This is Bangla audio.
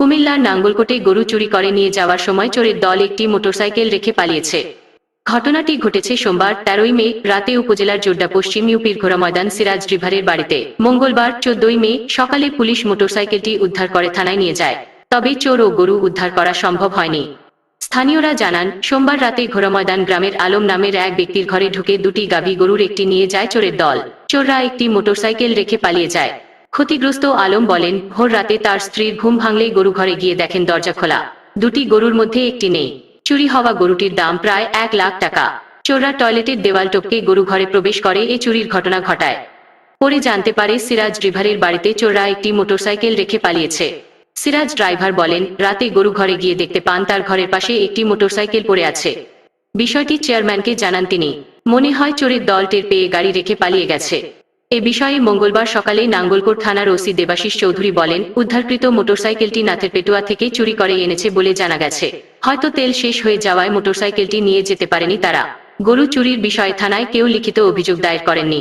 কুমিল্লার নাঙ্গলকোটে গরু চুরি করে নিয়ে যাওয়ার সময় চোরের দল একটি মোটরসাইকেল রেখে পালিয়েছে। ঘটনাটি ঘটেছে সোমবার, তেরোই মে, রাতে উপজেলার জোড্ডা পশ্চিম ইউপির ঘোড়া ময়দান সিরাজ রিভারের বাড়িতে। মঙ্গলবার, চোদ্দই মে, সকালে পুলিশ মোটরসাইকেলটি উদ্ধার করে থানায় নিয়ে যায়। তবে চোর ও গরু উদ্ধার করা সম্ভব হয়নি। স্থানীয়রা জানান, সোমবার রাতে ঘোড়াময়দান গ্রামের আলম নামের এক ব্যক্তির ঘরে ঢুকে দুটি গাভী গরুর একটি নিয়ে যায় চোরের দল। চোররা একটি মোটরসাইকেল রেখে পালিয়ে যায়। ক্ষতিগ্রস্ত আলম বলেন, ভোর রাতে তার স্ত্রীর ঘুম ভাঙলেই গরু ঘরে গিয়ে দেখেন দরজা খোলা। দুটি গরুর মধ্যে একটি নেই। চুরি হওয়া গরুটির দাম প্রায় এক লাখ টাকা। চোররা টয়লেটের দেওয়াল টপকে গরু ঘরে প্রবেশ করে, এ চুরির ঘটনা ঘটায়। পরে জানতে পারে, সিরাজ রিভারের বাড়িতে চোররা একটি মোটরসাইকেল রেখে পালিয়েছে। সিরাজ ড্রাইভার বলেন, রাতে গরু ঘরে গিয়ে দেখতে পান, তার ঘরের পাশে একটি মোটরসাইকেল পড়ে আছে। বিষয়টি চেয়ারম্যানকে জানান তিনি। মনে হয়, চোরের দল টের পেয়ে গাড়ি রেখে পালিয়ে গেছে। এ বিষয়ে মঙ্গলবার সকালে নাঙ্গলকোট থানার ওসি দেবাশিস চৌধুরী বলেন, উদ্ধারকৃত মোটরসাইকেলটি নাথের পেটুয়া থেকে চুরি করে এনেছে বলে জানা গেছে। হয়তো তেল শেষ হয়ে যাওয়ায় মোটরসাইকেলটি নিয়ে যেতে পারেনি তারা। গরু চুরির বিষয়ে থানায় কেউ লিখিত অভিযোগ দায়ের করেননি।